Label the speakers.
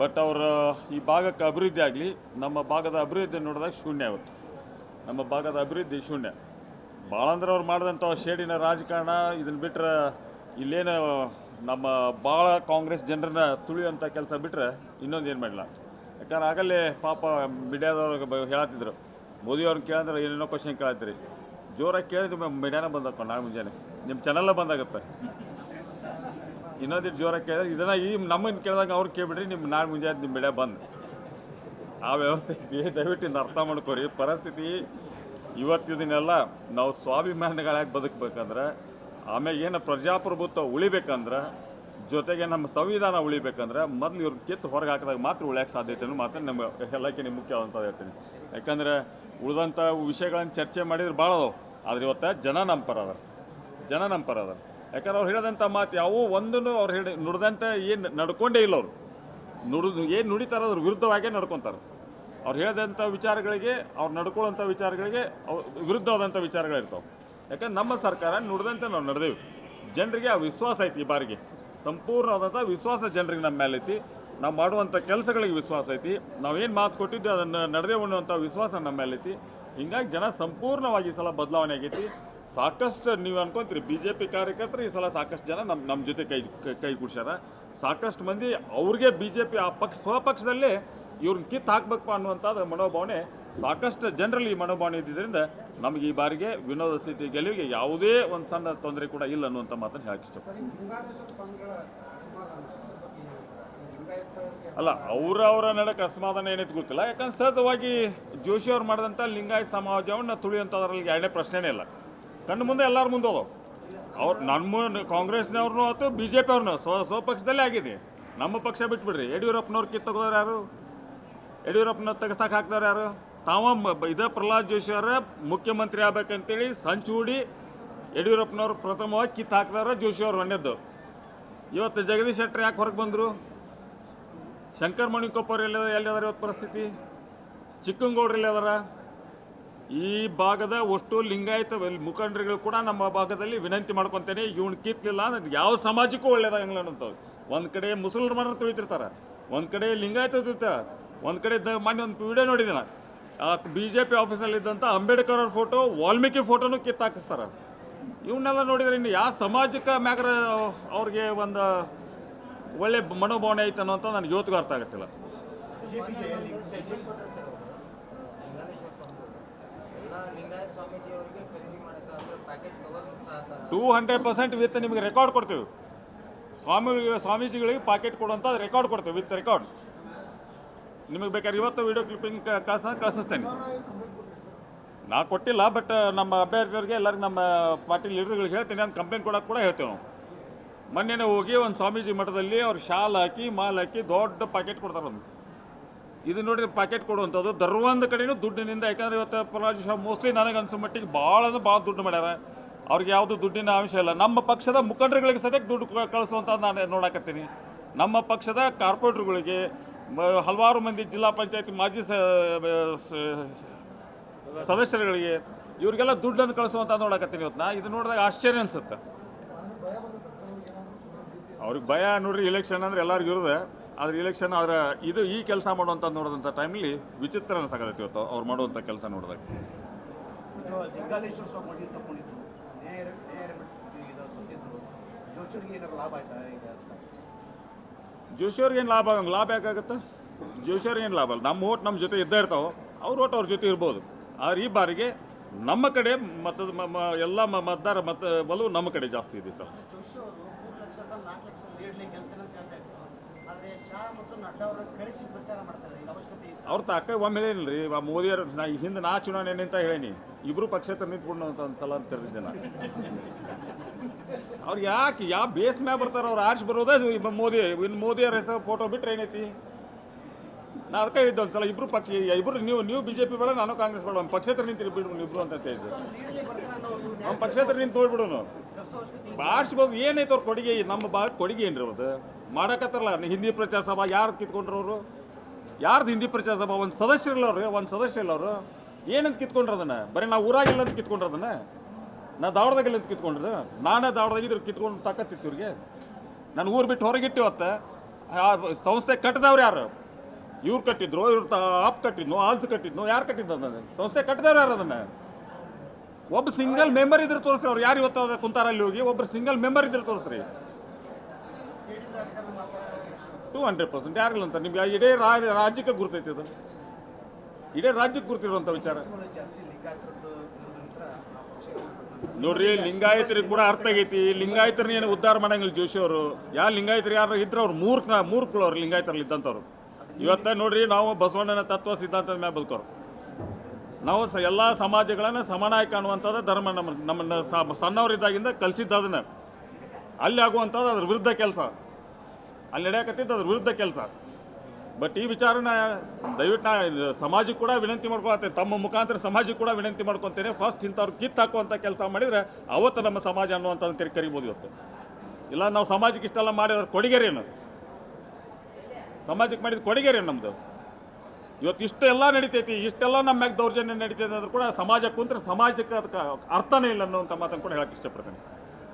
Speaker 1: But ಅವರ, ಈ ಭಾಗಕ್ಕೆ ಅಭಿವೃದ್ಧಿ ಆಗಲಿ, ನಮ್ಮ ಭಾಗದ ಅಭಿವೃದ್ಧಿ ನೋಡಿದಾಗ ಶೂನ್ಯ ಇವತ್ತು ನಮ್ಮ ಭಾಗದ ಅಭಿವೃದ್ಧಿ ಶೂನ್ಯ. ಭಾಳ ಅಂದ್ರೆ ಅವ್ರು ಮಾಡಿದಂಥ ಶೇಡಿನ ರಾಜಕಾರಣ ಇದನ್ನು ಬಿಟ್ಟರೆ ಇಲ್ಲೇನು ನಮ್ಮ ಭಾಳ ಕಾಂಗ್ರೆಸ್ ಜನರನ್ನ ತುಳಿಯುವಂಥ ಕೆಲಸ ಬಿಟ್ಟರೆ ಇನ್ನೊಂದು ಏನು ಮಾಡಿಲ್ಲ ಯಾಕಂದ್ರೆ ಆಗಲೇ ಪಾಪ ಮೀಡಿಯಾದವ್ರಿಗೆ ಹೇಳತ್ತಿದ್ರು. ಮೋದಿಯವ್ರನ್ನ ಕೇಳಿದ್ರೆ ಏನೇನೋ ಕ್ವಶನ್ ಕೇಳತ್ತೀರಿ. ಜೋರಾಗಿ ಕೇಳಿದ್ರೆ ನಿಮ್ಮ ಮೀಡಿಯಾನ ಬಂದಪ್ಪ ನಾಳೆ ಮುಂಜಾನೆ. ನಿಮ್ಮ ಚಾನಲ್ಲ ಬಂದಾಗತ್ತೆ ಇನ್ನೊಂದಿಟ್ಟು ಜೋರಾಗಿ ಕೇಳಿದ್ರೆ ಇದನ್ನು ಈ ನಮ್ಮನ್ನು ಕೇಳಿದಾಗ ಅವ್ರು ಕೇಳಿಬಿಡ್ರಿ ನಿಮ್ಮ ನಾಳೆ ಮುಂಜಾನೆ ನಿಮ್ಮ ಬೆಳೆ ಬಂದು. ಆ ವ್ಯವಸ್ಥೆ ಇದೆ, ದಯವಿಟ್ಟು ಇನ್ನು ಅರ್ಥ ಮಾಡ್ಕೊರಿ. ಪರಿಸ್ಥಿತಿ ಇವತ್ತಿದನ್ನೆಲ್ಲ ನಾವು ಸ್ವಾಭಿಮಾನಿಗಳಾಗಿ ಬದುಕಬೇಕಂದ್ರೆ ಆಮೇಲೆ ಏನು ಪ್ರಜಾಪ್ರಭುತ್ವ ಉಳಿಬೇಕಂದ್ರೆ, ಜೊತೆಗೆ ನಮ್ಮ ಸಂವಿಧಾನ ಉಳಿಬೇಕಂದ್ರೆ, ಮೊದಲು ಇವ್ರ ಕಿತ್ತು ಹೊರಗೆ ಹಾಕಿದಾಗ ಮಾತ್ರ ಉಳಿಯಕ್ಕೆ ಸಾಧ್ಯತೆ ಮಾತ್ರ ನಮ್ಮ ಎಲ್ಲಕ್ಕಿಂತ ಅಂತ ಹೇಳ್ತೀನಿ. ಯಾಕಂದ್ರೆ ಉಳಿದಂಥ ವಿಷಯಗಳನ್ನು ಚರ್ಚೆ ಮಾಡಿದ್ರೆ ಭಾಳ ಅದಾವೆ. ಆದ್ರೆ ಇವತ್ತು ಜನ ನಮ್ಮ ಪರ ಅದಾರ. ಜನ ಯಾಕಂದ್ರೆ ಅವ್ರು ಹೇಳಿದಂಥ ಮಾತು ಯಾವೂ ಒಂದನ್ನು ಅವ್ರು ಹೇಳಿ ನುಡಿದಂತೆ ಏನು ನಡ್ಕೊಂಡೇ ಇಲ್ಲ ಅವರು. ನುಡಿದು ಏನು ನುಡಿತಾರೋ ಅದ್ರ ವಿರುದ್ಧವಾಗೇ ನಡ್ಕೊತಾರೆ. ಅವ್ರು ಹೇಳಿದಂಥ ವಿಚಾರಗಳಿಗೆ, ಅವ್ರು ನಡ್ಕೊಳ್ಳೋಂಥ ವಿಚಾರಗಳಿಗೆ ಅವ್ರು ವಿರುದ್ಧವಾದಂಥ ವಿಚಾರಗಳಿರ್ತಾವೆ ಯಾಕಂದ್ರೆ ನಮ್ಮ ಸರ್ಕಾರ ನುಡಿದಂತೆ ನಾವು ನಡೆದೇವಿ. ಜನರಿಗೆ ಆ ವಿಶ್ವಾಸ ಐತಿ ಈ ಬಾರಿಗೆ. ಸಂಪೂರ್ಣವಾದಂಥ ವಿಶ್ವಾಸ ಜನರಿಗೆ ನಮ್ಮ ಮೇಲೆ ಐತಿ. ನಾವು ಮಾಡುವಂಥ ಕೆಲಸಗಳಿಗೆ ವಿಶ್ವಾಸ ಐತಿ. ನಾವೇನು ಮಾತು ಕೊಟ್ಟಿದ್ದು ಅದನ್ನು ನಡೆದೇ ಅನ್ನುವಂಥ ವಿಶ್ವಾಸ ನಮ್ಮ ಮೇಲೆ ಐತಿ. ಹಿಂಗಾಗಿ ಜನ ಸಂಪೂರ್ಣವಾಗಿ ಸಲ ಬದಲಾವಣೆ ಆಗೈತಿ. ಸಾಕಷ್ಟು ನೀವು ಅನ್ಕೊಂತೀರಿ ಬಿ ಜೆ ಪಿ ಕಾರ್ಯಕರ್ತರು ಈ ಸಲ ಸಾಕಷ್ಟು ಜನ ನಮ್ಮ ನಮ್ಮ ಜೊತೆ ಕೈ ಕೈ- ಕೂಡ್ಸ್ಯಾರ ಸಾಕಷ್ಟು ಮಂದಿ ಅವ್ರಿಗೆ ಬಿ ಜೆ ಪಿ ಆ ಪಕ್ಷ ಸ್ವಪಕ್ಷದಲ್ಲಿ ಇವ್ರನ್ನ ಕಿತ್ತು ಹಾಕ್ಬೇಕಪ್ಪ ಅನ್ನುವಂಥದ್ದು ಮನೋಭಾವನೆ ಸಾಕಷ್ಟು ಜನರಲ್ಲಿ ಈ ಮನೋಭಾವನೆ ಇದ್ದಿದ್ದರಿಂದ ನಮಗೆ ಈ ಬಾರಿಗೆ ವಿನೋದ ಸಿಟಿ ಗೆಲುವಿಗೆ ಯಾವುದೇ ಒಂದು ಸಣ್ಣ ತೊಂದರೆ ಕೂಡ ಇಲ್ಲ ಅನ್ನುವಂಥ ಮಾತನ್ನು ಹೇಳಕ್ಕೆ ಇಷ್ಟಪಡ್ತೀನಿ. ಅಲ್ಲ ಅವರವರ ಅವರ ನಡಕ್ಕೆ ಅಸಮಾಧಾನ ಏನೈತೆ ಗೊತ್ತಿಲ್ಲ. ಯಾಕಂದ್ರೆ ಸಹಜವಾಗಿ ಜೋಶಿ ಅವ್ರು ಮಾಡಿದಂಥ ಲಿಂಗಾಯತ ಸಮಾಜವನ್ನು ತುಳಿಯುವಂಥದ್ರಲ್ಲಿ ಎರಡನೇ ಪ್ರಶ್ನೆನೇ ಇಲ್ಲ. ಕಣ್ಣು ಮುಂದೆ ಎಲ್ಲರ ಮುಂದೆ ಹೋದವು ಅವ್ರು ನಮ್ಮ ಕಾಂಗ್ರೆಸ್ನವ್ರನ್ನೂ ಆಯ್ತು ಬಿ ಜೆ ಪಿ ಅವ್ರನ್ನೂ ಸ್ವ ಸ್ವಪಕ್ಷದಲ್ಲೇ ಆಗಿದೆ ನಮ್ಮ ಪಕ್ಷ ಬಿಟ್ಬಿಡ್ರಿ. ಯಡಿಯೂರಪ್ಪನವ್ರು ಕಿತ್ತೋಗೋರು ಯಾರು? ಯಡಿಯೂರಪ್ಪನ ತೆಗೆಸಕ್ಕೆ ಹಾಕ್ದವ್ರು ಯಾರು? ತಾವ ಇದೇ ಪ್ರಹ್ಲಾದ್ ಜೋಶಿ ಅವರ ಮುಖ್ಯಮಂತ್ರಿ ಆಗ್ಬೇಕಂತೇಳಿ ಸಂಚು ಹೂಡಿ ಯಡಿಯೂರಪ್ಪನವ್ರು ಪ್ರಥಮವಾಗಿ ಕಿತ್ತು ಹಾಕಿದವ್ರ ಜೋಶಿ ಅವ್ರು ಹೊಂದಿದ್ದು ಇವತ್ತು ಜಗದೀಶ್ ಶೆಟ್ಟರ್ ಯಾಕೆ ಹೊರಗೆ ಬಂದರು? ಶಂಕರ್ ಮಣಿಕೊಪ್ಪವ್ರು ಎಲ್ಲ ಎಲ್ಲಿದಾರ ಇವತ್ತು ಪರಿಸ್ಥಿತಿ? ಚಿಕ್ಕಂಗೌಡ್ರಲ್ಲಿ ಎಲ್ಲಿದಾರ? ಈ ಭಾಗದ ಅಷ್ಟು ಲಿಂಗಾಯತ ಮುಖಂಡರುಗಳು ಕೂಡ ನಮ್ಮ ಭಾಗದಲ್ಲಿ ವಿನಂತಿ ಮಾಡ್ಕೊತೇನೆ, ಇವ್ನು ಕಿತ್ತಲಿಲ್ಲ ಅಂದ್ರೆ ಯಾವ ಸಮಾಜಕ್ಕೂ ಒಳ್ಳೇದಾಗಲ್ಲ ಅನ್ನೋಂಥವ್ರು. ಒಂದು ಕಡೆ ಮುಸಲ್ಮಾನರು ತುಳಿತಿರ್ತಾರೆ ಒಂದು ಕಡೆ ಲಿಂಗಾಯತ ತುಳಿತಾರೆ ಒಂದು ಕಡೆ ಮೊನ್ನೆ ಒಂದು ವಿಡಿಯೋ ನಾನು ಆ ಬಿ ಜೆ ಪಿ ಆಫೀಸಲ್ಲಿದ್ದಂಥ ಅಂಬೇಡ್ಕರ್ ಅವ್ರ ಫೋಟೋ, ವಾಲ್ಮೀಕಿ ಫೋಟೋನು ಕಿತ್ತಾಕಿಸ್ತಾರೆ ಇವನ್ನೆಲ್ಲ ನೋಡಿದ್ರೆ ಇನ್ನು ಯಾವ ಸಮಾಜಕ್ಕೆ ಮ್ಯಾಗ್ರ ಅವ್ರಿಗೆ ಒಂದು ಒಳ್ಳೆ ಮನೋಭಾವನೆ ಐತೆ ಅಂತ ನನಗೆ ಇವತ್ತಿಗೂ ಅರ್ಥ ಆಗತ್ತಿಲ್ಲ
Speaker 2: ಎಲ್ಲ ಲಿಂಗಾಯತ ಸ್ವಾಮೀಜಿ ಅವರಿಗೆ ಖರೀದಿ ಮಾಡಕ್ಕೆ ಪ್ಯಾಕೆಟ್ ಕವರ್ ಸಹ
Speaker 1: ಟೂ ಹಂಡ್ರೆಡ್ ಪರ್ಸೆಂಟ್ ವಿತ್ ನಿಮಗೆ ರೆಕಾರ್ಡ್ ಕೊಡ್ತೀವಿ. ಸ್ವಾಮಿ, ಸ್ವಾಮೀಜಿಗಳಿಗೆ ಪ್ಯಾಕೆಟ್ ಕೊಡುವಂಥ ರೆಕಾರ್ಡ್ ಕೊಡ್ತೀವಿ ವಿತ್ ರೆಕಾರ್ಡ್ ನಿಮಗೆ ಬೇಕಾದ್ರೆ ಇವತ್ತು ವಿಡಿಯೋ ಕ್ಲಿಪ್ಪಿಂಗ್ ಕಳ್ಸ ಕಳಿಸ್ತೇನೆ ನಾ ಕೊಟ್ಟಿಲ್ಲ ಬಟ್ ನಮ್ಮ ಅಭ್ಯರ್ಥಿಗಳಿಗೆ ಎಲ್ಲರಿಗೂ ನಮ್ಮ ಪಾರ್ಟಿ ಲೀಡರ್ಗಳಿಗೆ ಹೇಳ್ತೀನಿ ಅಂತ ಕಂಪ್ಲೇಂಟ್ ಕೊಡೋಕೆ ಕೂಡ ಹೇಳ್ತೇವೆ ನಾವು ಮೊನ್ನೆನೇ ಹೋಗಿ ಒಂದು ಸ್ವಾಮೀಜಿ ಮಠದಲ್ಲಿ ಅವ್ರು ಶಾಲ್ ಹಾಕಿ, ಮಾಲ್ ಹಾಕಿ ದೊಡ್ಡ ಪ್ಯಾಕೆಟ್ ಕೊಡ್ತಾರೆ ಒಂದು ಇದು ನೋಡಿರಿ ಪ್ಯಾಕೆಟ್ ಕೊಡುವಂಥದ್ದು. ದರ್ವೊಂದು ಕಡೆಯೂ ದುಡ್ಡಿನಿಂದ, ಯಾಕಂದ್ರೆ ಇವತ್ತು ಪ್ರಹ್ಲಾದ್ ಜೋಶಿ ಮೋಸ್ಟ್ಲಿ ನನಗೆ ಅನ್ಸೋ ಮಟ್ಟಿಗೆ ಭಾಳ ಅಂದ್ರೆ ಭಾಳ ದುಡ್ಡು ಮಾಡ್ಯಾರ. ಅವ್ರಿಗೆ ಯಾವುದು ದುಡ್ಡಿನ ಅಂಶ ಇಲ್ಲ. ನಮ್ಮ ಪಕ್ಷದ ಮುಖಂಡರುಗಳಿಗೆ ಸದ್ಯಕ್ಕೆ ದುಡ್ಡು ಕಳಿಸುವಂಥ ನಾನು ನೋಡಾಕತ್ತೀನಿ. ನಮ್ಮ ಪಕ್ಷದ ಕಾರ್ಪೊರೇಟ್ರುಗಳಿಗೆ ಹಲವಾರು ಮಂದಿ ಜಿಲ್ಲಾ ಪಂಚಾಯತಿ ಮಾಜಿ ಸದಸ್ಯರುಗಳಿಗೆ ಇವರಿಗೆಲ್ಲ ದುಡ್ಡನ್ನು ಕಳಿಸುವಂತ ನೋಡಕತ್ತೀನಿ ಇವತ್ತು ಇದು ನೋಡಿದಾಗ ಆಶ್ಚರ್ಯ ಅನ್ಸುತ್ತೆ. ಅವ್ರಿಗೆ ಭಯ ನೋಡ್ರಿ ಇಲೆಕ್ಷನ್ ಅಂದ್ರೆ ಎಲ್ಲರಿಗೂ ಇರುತ್ತೆ ಆದ್ರೆ ಇಲೆಕ್ಷನ್ ಆದರೆ ಇದು ಈ ಕೆಲಸ ಮಾಡುವಂಥ ನೋಡಿದಂಥ ಟೈಮಲ್ಲಿ ವಿಚಿತ್ರ ಅನ್ಸಕತ್ತೈತಿ ಇವತ್ತು ಅವ್ರು ಮಾಡುವಂಥ ಕೆಲಸ ನೋಡಿದಾಗ.
Speaker 3: ಜೋಶಿಯವ್ರಿಗೇನು ಲಾಭ ಆಗಂಗೆ
Speaker 1: ಜೋಶಿಯವ್ರಿಗೆ ಏನು ಲಾಭ ಆಗಂಗೆ ಲಾಭ ಯಾಕಾಗುತ್ತೆ ಜೋಶಿಯವ್ರಿಗೆ ಏನು ಲಾಭ ಅಲ್ಲ ನಮ್ಮ ಓಟ್ ನಮ್ಮ ಜೊತೆ ಇದ್ದೇ ಇರ್ತಾವೆ ಅವ್ರ ಓಟ್ ಅವ್ರ ಜೊತೆ ಇರ್ಬೋದು. ಆದ್ರೆ ಈ ಬಾರಿಗೆ ನಮ್ಮ ಕಡೆ ಮತದ ಎಲ್ಲ ಮ- ಮತದಾರ ಮತ ಬಲವು ನಮ್ಮ ಕಡೆ ಜಾಸ್ತಿ ಇದೆ ಸರ್.
Speaker 4: ಜೋಶಿ ಅವರು
Speaker 1: ತಾಕ ಒಮ್ಮೆ ಏನಿಲ್ರಿ ಆ ಮೋದಿಯವರು ನಾ ಹಿಂದೆ ನಾ ಚುನಾವಣೆ ಅಂತ ಹೇಳೀನಿ ಇಬ್ರು ಪಕ್ಷೇತರ ನಿಂತ್ಕೊಂಡು ಅಂತ ಒಂದು ಸಲ ಅಂತ ಕರೆದಿದ್ದೆ ನಾ ಅವ್ರು ಯಾಕೆ ಯಾವ ಬೇಸ್ ಮ್ಯಾಗ ಬರ್ತಾರೆ ಅವ್ರು ಆರ್ಸ್ ಬರೋದೇ ಮೋದಿ ಇನ್ನು ಮೋದಿಯವ್ರ ಹೆಸರು ಫೋಟೋ ಬಿಟ್ರೆ ಏನೈತಿ? ನಾ ಅದಕ್ಕೆ ಹೇಳಿದ್ದೆ ಒಂದು ಸಲ ಇಬ್ರು ಪಕ್ಷ ಇಬ್ರು ನೀವು ನೀವು ಬಿ ಜೆ ಪಿ ಬೇಡ ನಾನು ಕಾಂಗ್ರೆಸ್ ಬೇಡ ಒಂದು ಪಕ್ಷೇತರ ನಿಂತಿರಿ ಬಿಡು ಇಬ್ರು ಅಂತ
Speaker 4: ಹೇಳಿದ್ರು
Speaker 1: ಅವ್ನು ಪಕ್ಷೇತರ ನಿಂತು ನೋಡ್ಬಿಡೋನು. ಆರ್ಸ್ಬೋದು ಏನೈತೆ ಅವ್ರ ಕೊಡುಗೆ ನಮ್ಮ ಭಾಗ ಕೊಡುಗೆ ಏನ್ರಿ ಅವ್ರದ್ದು ಮಾಡಕತ್ತಾರಲ್ಲ ಹಿಂದಿ ಪ್ರಚಾರ ಸಭಾ ಯಾರು ಕಿತ್ಕೊಂಡ್ರು ಅವರು? ಯಾರ್ದು ಹಿಂದಿ ಪ್ರಚಾರ ಸಭಾ? ಒಂದು ಸದಸ್ಯ ಇಲ್ಲವ್ರಿ ಒಂದು ಸದಸ್ಯ ಇಲ್ಲವ್ರು ಏನಂತ ಕಿತ್ಕೊಂಡ್ರು ಅದನ್ನ? ಬರೀ ನಾವು ಊರಾಗಿಲ್ಲ ಅಂತ ಕಿತ್ಕೊಂಡ್ರು ಅದನ್ನ? ನಾ ದಾವಡದಾಗಿಲ್ಲ ಅಂತ ಕಿತ್ಕೊಂಡ್ರು ನಾನೇ ದಾವಡದಾಗಿದ್ರು ಕಿತ್ಕೊಂಡು ತಾಕತ್ತಿತ್ತು ಇವ್ರಿಗೆ? ನಾನು ಊರು ಬಿಟ್ಟು ಹೊರಗಿಟ್ಟು ಇವತ್ತು ಆ ಸಂಸ್ಥೆ ಕಟ್ಟಿದವ್ರು ಯಾರು? ಇವ್ರು ಕಟ್ಟಿದ್ರು, ಇವ್ರು ಆಪ್ ಕಟ್ಟಿದ್ನು, ಆಲ್ಸ್ ಕಟ್ಟಿದ್ನು, ಯಾರು ಕಟ್ಟಿದ್ದು ಅದನ್ನ? ಸಂಸ್ಥೆ ಕಟ್ಟಿದವ್ರು ಯಾರು ಅದನ್ನ? ಒಬ್ಬ ಸಿಂಗಲ್ ಮೆಂಬರ್ ಇದ್ರೆ ತೋರಿಸ್ರಿ ಅವ್ರು. ಯಾರು ಇವತ್ತು ಕುಂತಾರಲ್ಲಿ ಹೋಗಿ ಒಬ್ಬರು ಸಿಂಗಲ್ ಮೆಂಬರ್ ಇದ್ರೆ ತೋರಿಸ್ರಿ. ಟೂ ಹಂಡ್ರೆಡ್ ಪರ್ಸೆಂಟ್ ಯಾರಿಲ್ಲ ಅಂತ? ನಿಮ್ಗೆ ಇಡೀ ರಾಜ್ಯಕ್ಕೆ ಗುರ್ತೈತಿ ಅದು. ಇಡೀ ರಾಜ್ಯಕ್ಕೆ ಗುರ್ತಿರುವಂಥ ವಿಚಾರ. ನೋಡ್ರಿ, ಲಿಂಗಾಯತರಿಗೆ ಕೂಡ ಅರ್ಥ ಆಗೈತಿ. ಲಿಂಗಾಯತರನ್ನ ಏನು ಉದ್ಧಾರ ಮಾಡಂಗಿಲ್ಲ ಜೋಶಿ ಅವರು. ಯಾವ ಲಿಂಗಾಯತರು ಯಾರು ಇದ್ರೆ ಅವ್ರು ಮೂರ್ಖ ಮೂರ್ಖಳು ಅವ್ರು ಲಿಂಗಾಯತರಲ್ಲಿ ಇದ್ದಂಥವ್ರು. ಇವತ್ತ ನೋಡ್ರಿ, ನಾವು ಬಸವಣ್ಣನ ತತ್ವ ಸಿದ್ಧಾಂತದ ಮೇಲೆ ಬದುಕೋರು ನಾವು ಸ ಎಲ್ಲ ಸಮಾಜಗಳನ್ನು ಸಮಾನಾಗಿ ಕಾಣುವಂಥದ್ದು ಧರ್ಮ ನಮ್ಮ ನಮ್ಮನ್ನು ಸಣ್ಣವರಿದ್ದಾಗಿಂದ ಕಲಿಸಿದ್ದು ಅದನ್ನ ಅಲ್ಲಿ ಆಗುವಂಥದ್ದು ಅದ್ರ ವಿರುದ್ಧ ಕೆಲಸ. ಅಲ್ಲಿ ನಡೆಯಕತ್ತಿದ್ದು ಅದ್ರ ವಿರುದ್ಧ ಕೆಲಸ. ಬಟ್ ಈ ವಿಚಾರನ ದಯವಿಟ್ಟು ನಾ ಸಮಾಜಕ್ಕೆ ಕೂಡ ವಿನಂತಿ ಮಾಡ್ಕೊಳ್ತೇನೆ ತಮ್ಮ ಮುಖಾಂತರ ಸಮಾಜಕ್ಕೆ ಕೂಡ ವಿನಂತಿ ಮಾಡ್ಕೊತೇನೆ. ಫಸ್ಟ್ ಇಂಥವ್ರು ಕಿತ್ತು ಹಾಕುವಂಥ ಕೆಲಸ ಮಾಡಿದರೆ ಅವತ್ತು ನಮ್ಮ ಸಮಾಜ ಅನ್ನುವಂಥದ್ದು ತೆರೆ ಕರಿಬೋದು ಇವತ್ತು. ಇಲ್ಲ, ನಾವು ಸಮಾಜಕ್ಕೆ ಇಷ್ಟೆಲ್ಲ ಮಾಡಿದ್ರೆ ಕೊಡುಗೆರೇನು ಸಮಾಜಕ್ಕೆ ಮಾಡಿದ ಕೊಡುಗೆರೇನು ನಮ್ಮದು ಇವತ್ತು ಇಷ್ಟೆಲ್ಲ ನಡಿತೈತಿ, ಇಷ್ಟೆಲ್ಲ ನಮ್ಮ ಮ್ಯಾಗ ದೌರ್ಜನ್ಯ ನಡೀತೈತೆ ಅಂದ್ರೆ ಕೂಡ ಸಮಾಜಕ್ಕೂ ಕುಂತ್ರೆ ಸಮಾಜಕ್ಕೆ ಅದಕ್ಕೆ ಅರ್ಥನೇ ಇಲ್ಲ ಅನ್ನೋಂಥ ಮಾತನ್ನು ಕೂಡ ಹೇಳಕ್ಕೆ ಇಷ್ಟಪಡ್ತೇನೆ.